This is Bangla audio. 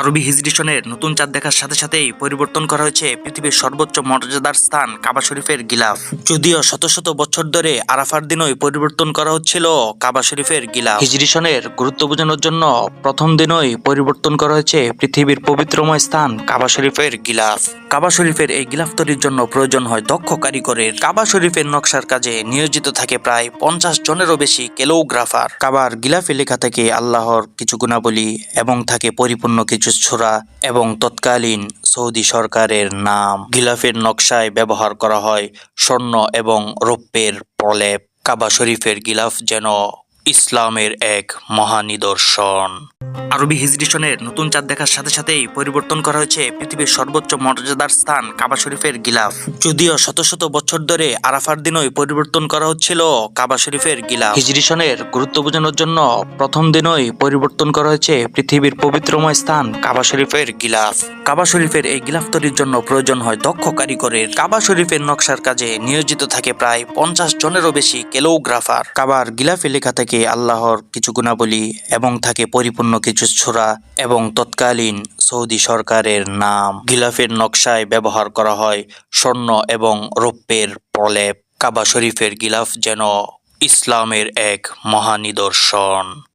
আরবি হিজরি সনের নতুন চাঁদ দেখার সাথে সাথেই পরিবর্তন করা হয়েছে পৃথিবীর সর্বোচ্চ মর্যাদার স্থান কাবা শরীফের গিলাফ। যদিও শত শত বছর ধরে আরাফার দিনই পরিবর্তন করা হচ্ছিল কাবা শরীফের গিলাফ। হিজরি সনের গুরুত্ব বোঝানোর জন্য প্রথম দিনই পরিবর্তন করা হয়েছে পৃথিবীর পবিত্রময় স্থান কাবা শরীফের গিলাফ। কাবা শরীফের এই গিলাফ তৈরির জন্য প্রয়োজন হয় দক্ষ কারিগরের। কাবা শরীফের নকশার কাজে নিয়োজিত থাকে প্রায় পঞ্চাশ জনেরও বেশি কেলোগ্রাফার। কাবার গিলাফে লেখা থাকে আল্লাহর কিছু গুণাবলী এবং থাকে পরিপূর্ণ কিছু ছোড়া এবং তৎকালীন সৌদি সরকারের নাম গিলাফের নকশায় ব্যবহার করা হয়। স্বর্ণ এবং রৌপ্যের প্রলেপ। কাবা শরীফের গিলাফ যেন ইসলামের এক মহানিদর্শন। আরবি হিজরি সনের নতুন চাঁদ দেখার সাথে সাথেই পরিবর্তন করা হয়েছে পৃথিবীর সর্বোচ্চ মর্যাদার স্থান কাবা শরীফের গিলাফ। যদিও শত শত বছর ধরে আরাফার দিনই পরিবর্তন করা হচ্ছিল কাবা শরীফের গিলাফ। হিজরি সনের গুরুত্ব বোঝানোর জন্য প্রথম দিনই পরিবর্তন করা হয়েছে পৃথিবীর পবিত্রময় স্থান কাবা শরীফের গিলাফ। কাবা শরীফের এই গিলাফ তৈরির জন্য প্রয়োজন হয় দক্ষ কারিগরের। কাবা শরীফের নকশার কাজে নিয়োজিত থাকে প্রায় পঞ্চাশ জনেরও বেশি কেলোগ্রাফার। কাবার গিলাফে লেখা থাকে আল্লাহর কিছু গুণাবলী এবং থাকে পরিপূর্ণ কিছু ছোরা এবং তৎকালীন সৌদি সরকারের নাম গিলাফের নকশায় ব্যবহার করা হয়। স্বর্ণ এবং রৌপ্যের প্রলেপ কাবা শরীফের গিলাফ যেন ইসলামের এক মহানিদর্শন।